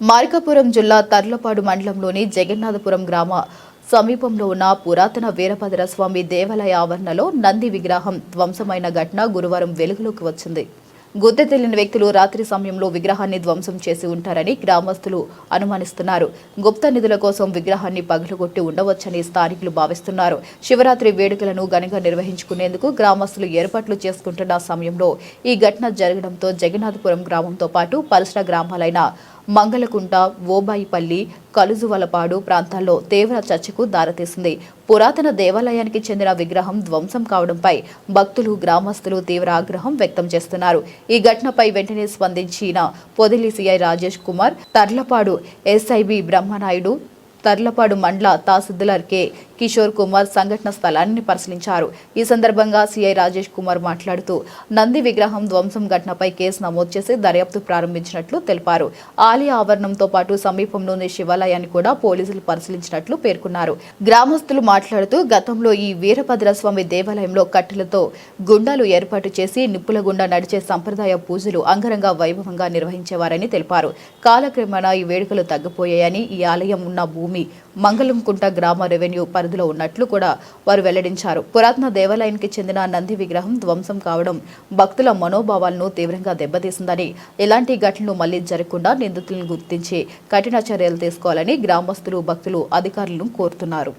మార్కాపురం జిల్లా తర్లపాడు మండలంలోని జగన్నాథపురం గ్రామ సమీపంలో ఉన్న పురాతన వీరభద్రస్వామి దేవాలయ ఆవరణలో నంది విగ్రహం ధ్వంసమైన ఘటన గురువారం వెలుగులోకి వచ్చింది. గుద్దె తెలియని వ్యక్తులు రాత్రి సమయంలో విగ్రహాన్ని ధ్వంసం చేసి ఉంటారని గ్రామస్తులు అనుమానిస్తున్నారు. గుప్త నిధుల కోసం విగ్రహాన్ని పగలగొట్టి ఉండవచ్చని స్థానికులు భావిస్తున్నారు. శివరాత్రి వేడుకలను ఘనంగా నిర్వహించుకునేందుకు గ్రామస్తులు ఏర్పాట్లు చేసుకుంటున్న సమయంలో ఈ ఘటన జరగడంతో జగన్నాథపురం గ్రామంతో పాటు పరిసర గ్రామాలైన మంగళకుంట ఓబాయిపల్లి కలుజువలపాడు ప్రాంతాల్లో తీవ్ర చర్చకు దారితీసింది. పురాతన దేవాలయానికి చెందిన విగ్రహం ధ్వంసం కావడంపై భక్తులు గ్రామస్తులు తీవ్ర ఆగ్రహం వ్యక్తం చేస్తున్నారు. ఈ ఘటనపై వెంటనే స్పందించిన Podili CI Rajesh Kumar Tarlapadu SI B Brahmanaidu Tarlapadu మండల తహసీల్దార్ కె కిషోర్ కుమార్ సంఘటన స్థలాన్ని పరిశీలించారు. ఈ సందర్భంగా సిఐ రాజేష్ కుమార్ మాట్లాడుతూ నంది విగ్రహం ధ్వంసం ఘటనపై కేసు నమోదు చేసి దర్యాప్తు ప్రారంభించినట్లు తెలిపారు. ఆలయ ఆవరణంతో పాటు సమీపంలోని శివాలయాన్ని కూడా పోలీసులు పరిశీలించినట్లు పేర్కొన్నారు. గ్రామస్తులు మాట్లాడుతూ గతంలో ఈ వీరభద్రస్వామి దేవాలయంలో కట్టెలతో గుండాలు ఏర్పాటు చేసి నిప్పుల గుండా నడిచే సంప్రదాయ పూజలు అంగరంగ వైభవంగా నిర్వహించేవారని తెలిపారు. కాలక్రమేణా ఈ వేడుకలు తగ్గిపోయాయని ఈ ఆలయం ఉన్న భూమి భూమి మంగళంకుంట గ్రామ రెవెన్యూ పరిధిలో ఉన్నట్లు కూడా వారు వెల్లడించారు. పురాతన దేవాలయానికి చెందిన నంది విగ్రహం ధ్వంసం కావడం భక్తుల మనోభావాలను తీవ్రంగా దెబ్బతీసిందని ఇలాంటి ఘటనలు మళ్ళీ జరగకుండా నిందితులను గుర్తించి కఠిన చర్యలు తీసుకోవాలని గ్రామస్తులు భక్తులు అధికారులను కోరుతున్నారు.